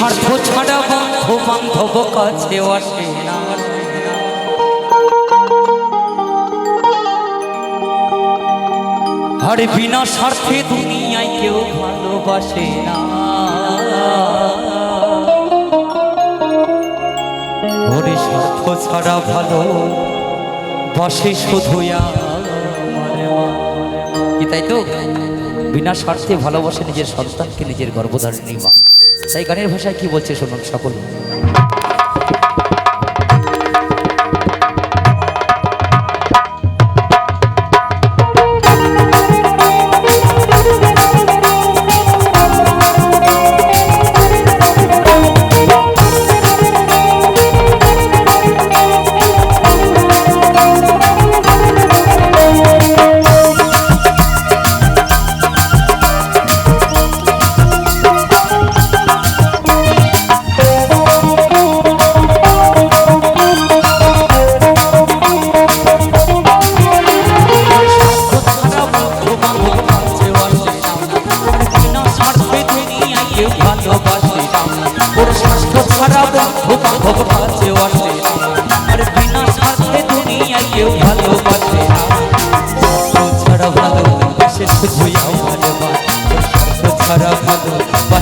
স্বার্থ ছাড়া বন্ধু বান্ধব কাছে আসে না। বিনা স্বার্থে দুনিয়ায় কেউ ভালোবাসে না। ওরে স্বার্থ ছাড়া ভালো বাসে শুধু তাই তো? বিনা স্বার্থে ভালোবাসে নিজের সন্তানকে, নিজের গর্ভধারিণী মা। তাই গানের ভাষায় কি বলছে শুনুন সকল।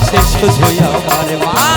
শুধু আমার মা সকলে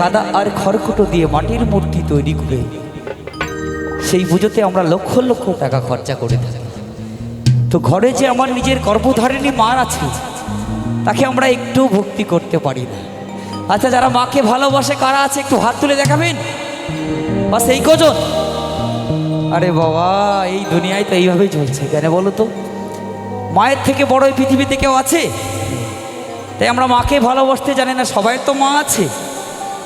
কাদা আর খড়কুটো দিয়ে মাটির মূর্তি তৈরি করে সেই পুজোতে আমরা লক্ষ লক্ষ টাকা খরচা করে থাকি। তো ঘরে যে আমার নিজের গর্ভধারিণী মার আছে, তাকে আমরা একটু ভক্তি করতে পারি না। আচ্ছা যারা মাকে ভালোবাসে, কারা আছে একটু হাত তুলে দেখাবেন? বা সেই কজন? আরে বাবা, এই দুনিয়ায় তো এইভাবেই চলছে, কেন বলো তো? মায়ের থেকে বড় এই পৃথিবীতে কেউ আছে? তাই আমরা মাকে ভালোবাসতে জানি না, সবাই তো মা আছে।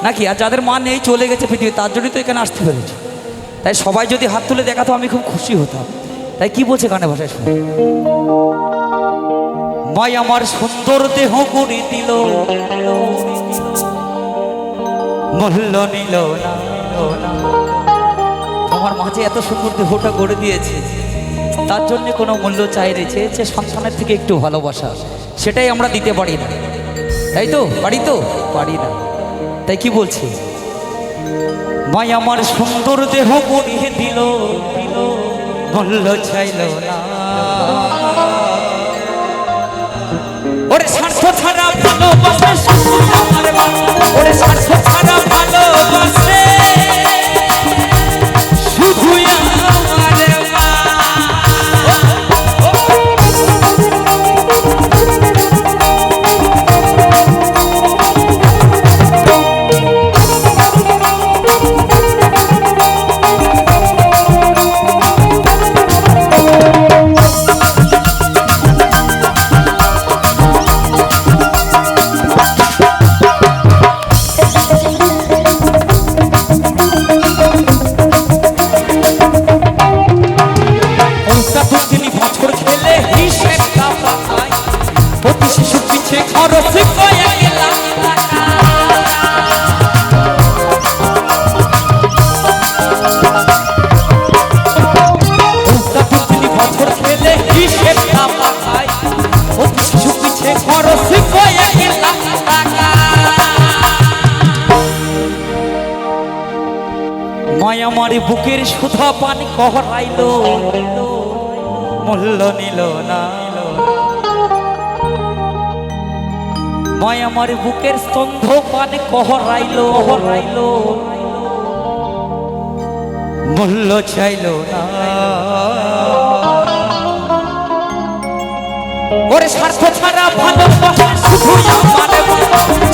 নাকি? আর যাদের মা নেই, চলে গেছে পৃথিবী তার জন্যই তো এখানে আসতে পেরেছে। তাই সবাই যদি হাত তুলে দেখাতো, আমি খুব খুশি হতাম। তাই কি বলছে গানে ভাষায় শুনে? মাই আমার সুন্দর দেহ করে দিল, মূল্য নিল আমার মাঝে এত সুন্দর দেহটা গড়ে দিয়েছে, তার জন্য কোনো মূল্য চাই রে চেয়েছে সন্তানের থেকে একটু ভালোবাসা, সেটাই আমরা দিতে পারি না। তাই তো? পারি তো? পারি না। তাই কি বলছে মাই আমার সুন্দর দেহ গড়িয়ে দিল বলল, চাইল না ওরে স্বার্থ ছাড়া ভালোবাসে। ওরে স্বার্থ ছাড়া মায়া মারি বুকের সুধা পান কহরাইল। মূল্য নিল না। মায়া মারি বুকের স্তন্ধ পান কহরাইল হরাইল মূল্য চাইল না। ওরে স্বার্থ ছাড়া ভালোবাসে শুধু আমার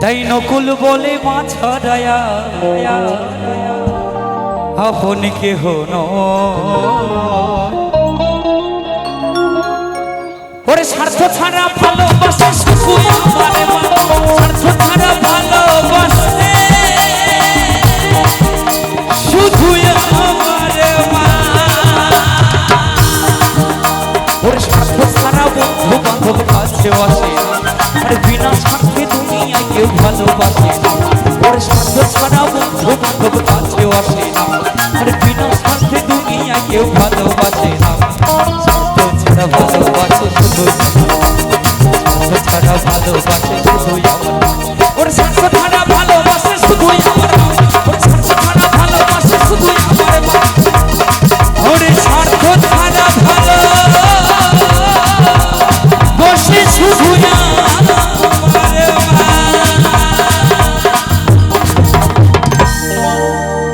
তাই নকুল বলে মা ছাড়ায়া আপন কেহ ওরে স্বার্থ ছাড়া ভালোবাসে। স্বার্থ ছাড়া ভালোবাসে শুধু মা স্বার্থ ছাড়া বন্ধু বান্ধব কাছে আসে ভালোবাসে না। ওর স্বার্থ ছাড়া বন্ধু বান্ধব কাছে আসে না আর বিনা স্বার্থে দুনিয়া কেউ ভালোবাসে না